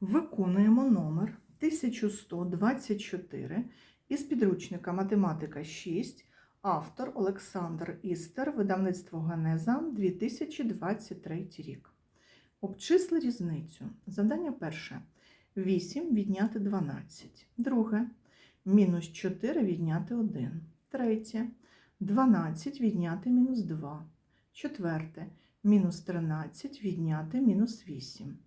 Виконуємо номер 1124 із підручника Математика 6, автор Олександр Істер, видавництво Генеза 2023 рік. Обчисли різницю. Завдання перше. 8 відняти 12. Друге. Мінус 4 відняти 1. Третє. 12 відняти мінус 2. Четверте. Мінус 13 відняти мінус 8.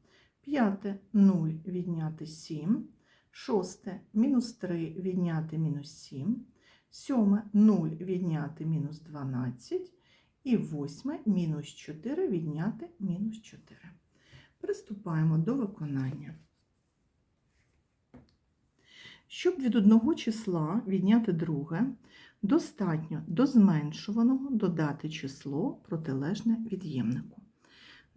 П'яте 0 відняти 7. Шосте мінус 3 відняти мінус 7. Сьоме 0 відняти мінус 12. І восьме мінус 4 відняти мінус 4. Приступаємо до виконання. Щоб від одного числа відняти друге, достатньо до зменшуваного додати число протилежне від'ємнику.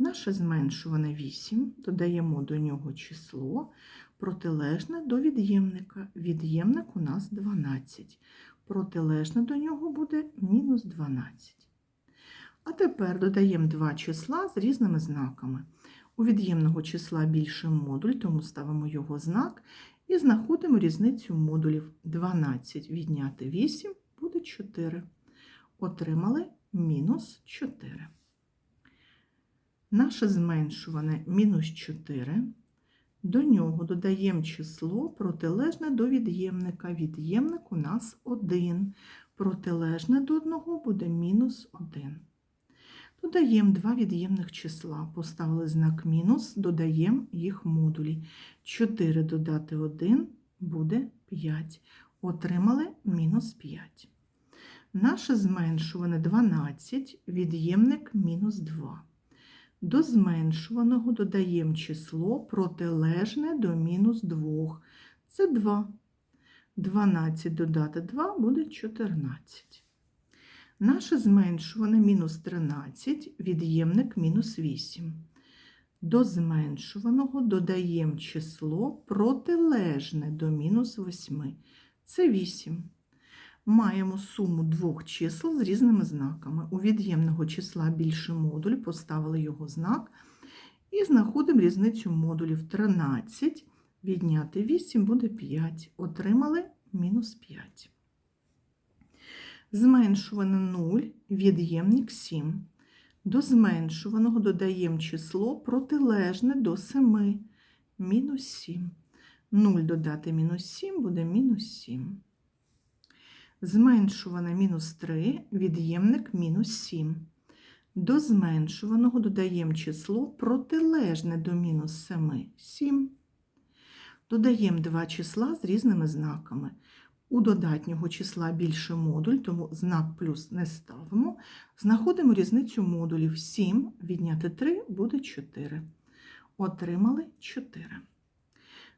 Наше зменшуване 8, додаємо до нього число протилежне до від'ємника. Від'ємник у нас 12. Протилежне до нього буде мінус 12. А тепер додаємо два числа з різними знаками. У від'ємного числа більший модуль, тому ставимо його знак і знаходимо різницю модулів. 12 відняти 8 буде 4. Отримали мінус 4. Наше зменшуване мінус 4. До нього додаємо число протилежне до від'ємника. Від'ємник у нас 1. Протилежне до 1 буде мінус 1. Додаємо два від'ємних числа. Поставили знак мінус, додаємо їх модулі. 4 додати 1 буде 5. Отримали мінус 5. Наше зменшуване 12, від'ємник мінус 2. До зменшуваного додаємо число протилежне до мінус 2. Це 2. 12 додати 2 буде 14. Наше зменшуване мінус 13, від'ємник мінус 8. До зменшуваного додаємо число протилежне до мінус 8. Це 8. Маємо суму двох чисел з різними знаками. У від'ємного числа більший модуль, поставили його знак. І знаходимо різницю модулів 13. Відняти 8 буде 5. Отримали мінус 5. Зменшуване 0, від'ємник 7. До зменшуваного додаємо число протилежне до 7. Мінус 7. 0 додати мінус 7 буде мінус 7. Зменшуване мінус 3, від'ємник мінус 7. До зменшуваного додаємо число протилежне до мінус 7 7. Додаємо два числа з різними знаками. У додатнього числа більше модуль, тому знак плюс не ставимо. Знаходимо різницю модулів 7, відняти 3 буде 4. Отримали 4.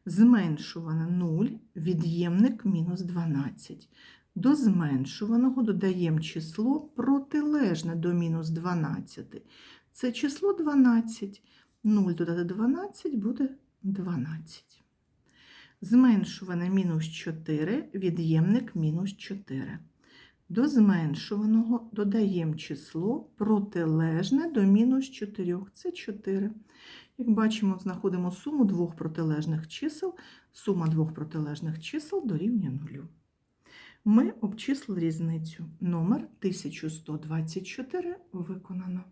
Зменшуване 0, від'ємник мінус 12. До зменшуваного додаємо число протилежне до мінус 12. Це число 12. 0 додати 12 буде 12. Зменшуване мінус 4, від'ємник мінус 4. До зменшуваного додаємо число протилежне до мінус 4. Це 4. Як бачимо, знаходимо суму двох протилежних чисел. Сума двох протилежних чисел дорівнює 0. Ми обчислили різницю. Номер 1124 виконано.